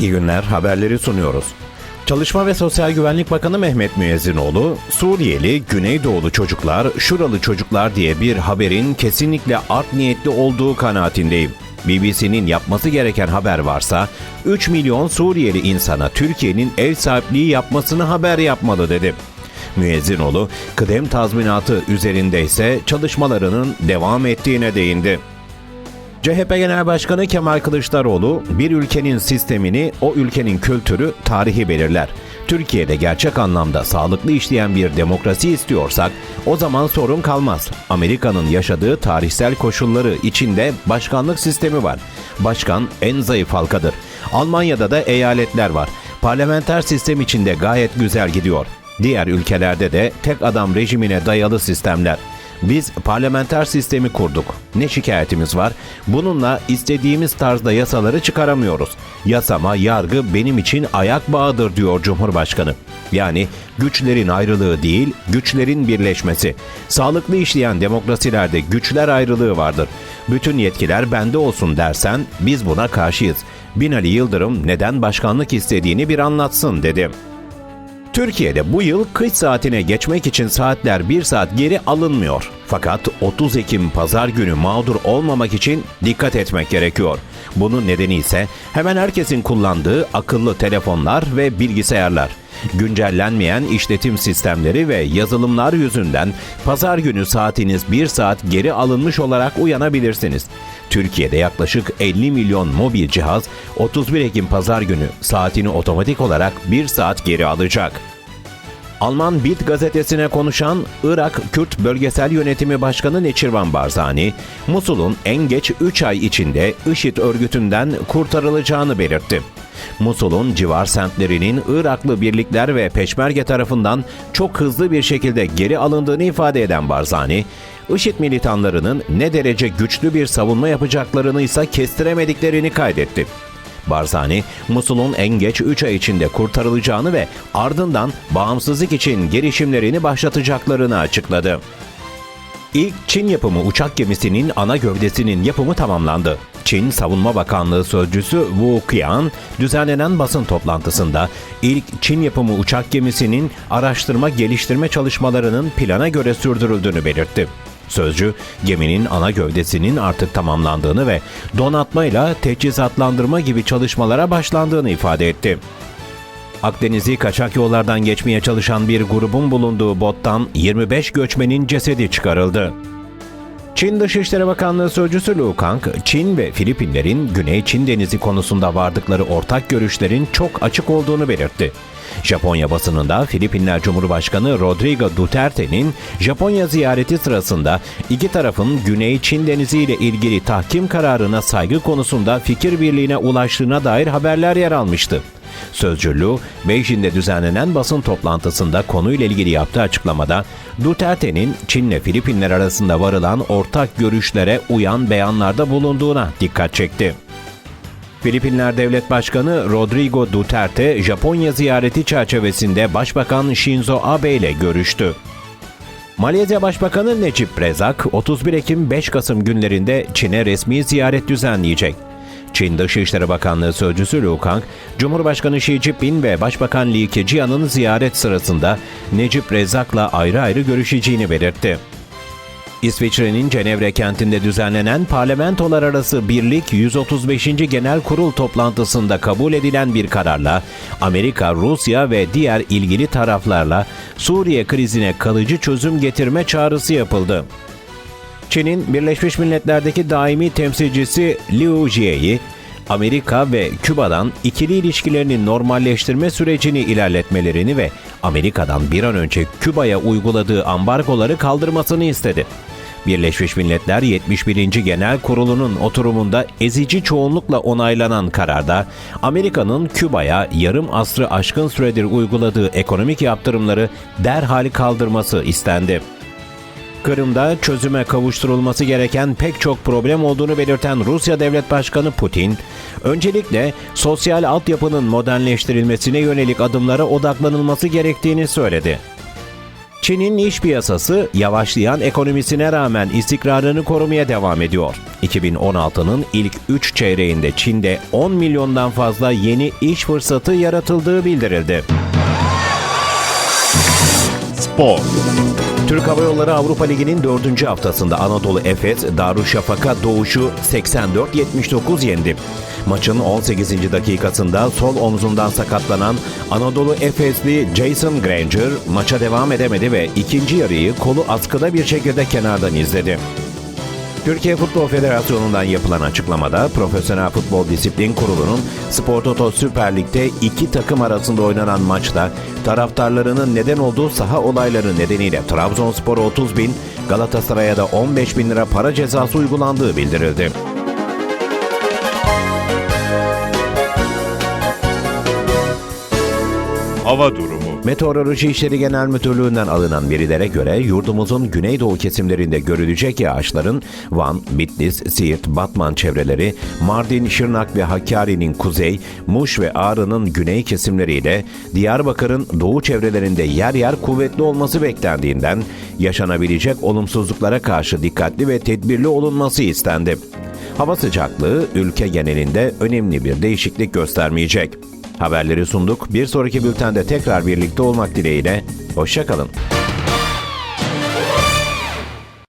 İyi günler, haberleri sunuyoruz. Çalışma ve Sosyal Güvenlik Bakanı Mehmet Müezzinoğlu, Suriyeli, Güneydoğulu çocuklar, Şuralı çocuklar diye bir haberin kesinlikle art niyetli olduğu kanaatindeyim. BBC'nin yapması gereken haber varsa 3 milyon Suriyeli insana Türkiye'nin ev sahipliği yapmasını haber yapmalı dedi. Müezzinoğlu, kıdem tazminatı üzerinde ise çalışmalarının devam ettiğine değindi. CHP Genel Başkanı Kemal Kılıçdaroğlu, bir ülkenin sistemini, o ülkenin kültürü, tarihi belirler. Türkiye'de gerçek anlamda sağlıklı işleyen bir demokrasi istiyorsak, o zaman sorun kalmaz. Amerika'nın yaşadığı tarihsel koşulları içinde başkanlık sistemi var. Başkan en zayıf halkadır. Almanya'da da eyaletler var. Parlamenter sistem içinde gayet güzel gidiyor. Diğer ülkelerde de tek adam rejimine dayalı sistemler. Biz parlamenter sistemi kurduk. Ne şikayetimiz var? Bununla istediğimiz tarzda yasaları çıkaramıyoruz. Yasama, yargı benim için ayak bağıdır diyor Cumhurbaşkanı. Yani güçlerin ayrılığı değil, güçlerin birleşmesi. Sağlıklı işleyen demokrasilerde güçler ayrılığı vardır. Bütün yetkiler bende olsun dersen biz buna karşıyız. Binali Yıldırım neden başkanlık istediğini bir anlatsın dedi. Türkiye'de bu yıl kış saatine geçmek için saatler 1 saat geri alınmıyor. Fakat 30 Ekim pazar günü mağdur olmamak için dikkat etmek gerekiyor. Bunun nedeni ise hemen herkesin kullandığı akıllı telefonlar ve bilgisayarlar. Güncellenmeyen işletim sistemleri ve yazılımlar yüzünden pazar günü saatiniz 1 saat geri alınmış olarak uyanabilirsiniz. Türkiye'de yaklaşık 50 milyon mobil cihaz 31 Ekim pazar günü saatini otomatik olarak 1 saat geri alacak. Alman Bild gazetesine konuşan Irak Kürt Bölgesel Yönetimi Başkanı Neçirvan Barzani, Musul'un en geç 3 ay içinde IŞİD örgütünden kurtarılacağını belirtti. Musul'un civar semtlerinin Iraklı birlikler ve peşmerge tarafından çok hızlı bir şekilde geri alındığını ifade eden Barzani, IŞİD militanlarının ne derece güçlü bir savunma yapacaklarını ise kestiremediklerini kaydetti. Barzani, Musul'un en geç 3 ay içinde kurtarılacağını ve ardından bağımsızlık için girişimlerini başlatacaklarını açıkladı. İlk Çin yapımı uçak gemisinin ana gövdesinin yapımı tamamlandı. Çin Savunma Bakanlığı sözcüsü Wu Qian, düzenlenen basın toplantısında ilk Çin yapımı uçak gemisinin araştırma geliştirme çalışmalarının plana göre sürdürüldüğünü belirtti. Sözcü, geminin ana gövdesinin artık tamamlandığını ve donatmayla teçhizatlandırma gibi çalışmalara başlandığını ifade etti. Akdeniz'i kaçak yollardan geçmeye çalışan bir grubun bulunduğu bottan 25 göçmenin cesedi çıkarıldı. Çin Dışişleri Bakanlığı Sözcüsü Lu Kang, Çin ve Filipinlerin Güney Çin Denizi konusunda vardıkları ortak görüşlerin çok açık olduğunu belirtti. Japonya basınında Filipinler Cumhurbaşkanı Rodrigo Duterte'nin Japonya ziyareti sırasında iki tarafın Güney Çin Denizi ile ilgili tahkim kararına saygı konusunda fikir birliğine ulaştığına dair haberler yer almıştı. Sözcü Lu, Beijing'de düzenlenen basın toplantısında konuyla ilgili yaptığı açıklamada, Duterte'nin Çin'le Filipinler arasında varılan ortak görüşlere uyan beyanlarda bulunduğuna dikkat çekti. Filipinler Devlet Başkanı Rodrigo Duterte, Japonya ziyareti çerçevesinde Başbakan Shinzo Abe ile görüştü. Malezya Başbakanı Necip Rezak, 31 Ekim 5 Kasım günlerinde Çin'e resmi ziyaret düzenleyecek. Çin Dışişleri Bakanlığı Sözcüsü Liu Kang, Cumhurbaşkanı Xi Jinping ve Başbakan Li Keqian'ın ziyaret sırasında Necip Rezak'la ayrı ayrı görüşeceğini belirtti. İsviçre'nin Cenevre kentinde düzenlenen Parlamentolar Arası Birlik 135. Genel Kurul toplantısında kabul edilen bir kararla Amerika, Rusya ve diğer ilgili taraflarla Suriye krizine kalıcı çözüm getirme çağrısı yapıldı. Çin'in Birleşmiş Milletler'deki daimi temsilcisi Liu Jie'yi Amerika ve Küba'dan ikili ilişkilerini normalleştirme sürecini ilerletmelerini ve Amerika'dan bir an önce Küba'ya uyguladığı ambargoları kaldırmasını istedi. Birleşmiş Milletler 71. Genel Kurulu'nun oturumunda ezici çoğunlukla onaylanan kararda Amerika'nın Küba'ya yarım asrı aşkın süredir uyguladığı ekonomik yaptırımları derhal kaldırması istendi. Kırım'da çözüme kavuşturulması gereken pek çok problem olduğunu belirten Rusya Devlet Başkanı Putin, öncelikle sosyal altyapının modernleştirilmesine yönelik adımlara odaklanılması gerektiğini söyledi. Çin'in iş piyasası yavaşlayan ekonomisine rağmen istikrarını korumaya devam ediyor. 2016'nın ilk 3 çeyreğinde Çin'de 10 milyondan fazla yeni iş fırsatı yaratıldığı bildirildi. Spor. Türk Hava Yolları Avrupa Ligi'nin 4. haftasında Anadolu Efes, Darüşşafaka Doğuş'u 84-79 yendi. Maçın 18. dakikasında sol omzundan sakatlanan Anadolu Efesli Jason Granger maça devam edemedi ve ikinci yarıyı kolu askıda bir şekilde kenardan izledi. Türkiye Futbol Federasyonu'ndan yapılan açıklamada Profesyonel Futbol Disiplin Kurulu'nun Spor Toto Süper Lig'de iki takım arasında oynanan maçta taraftarlarının neden olduğu saha olayları nedeniyle Trabzonspor'a 30 bin, Galatasaray'a da 15 bin lira para cezası uygulandığı bildirildi. Hava durumu. Meteoroloji İşleri Genel Müdürlüğü'nden alınan verilere göre yurdumuzun güneydoğu kesimlerinde görülecek yağışların Van, Bitlis, Siirt, Batman çevreleri, Mardin, Şırnak ve Hakkari'nin kuzey, Muş ve Ağrı'nın güney kesimleriyle Diyarbakır'ın doğu çevrelerinde yer yer kuvvetli olması beklendiğinden yaşanabilecek olumsuzluklara karşı dikkatli ve tedbirli olunması istendi. Hava sıcaklığı ülke genelinde önemli bir değişiklik göstermeyecek. Haberleri sunduk. Bir sonraki bültende tekrar birlikte olmak dileğiyle. Hoşçakalın.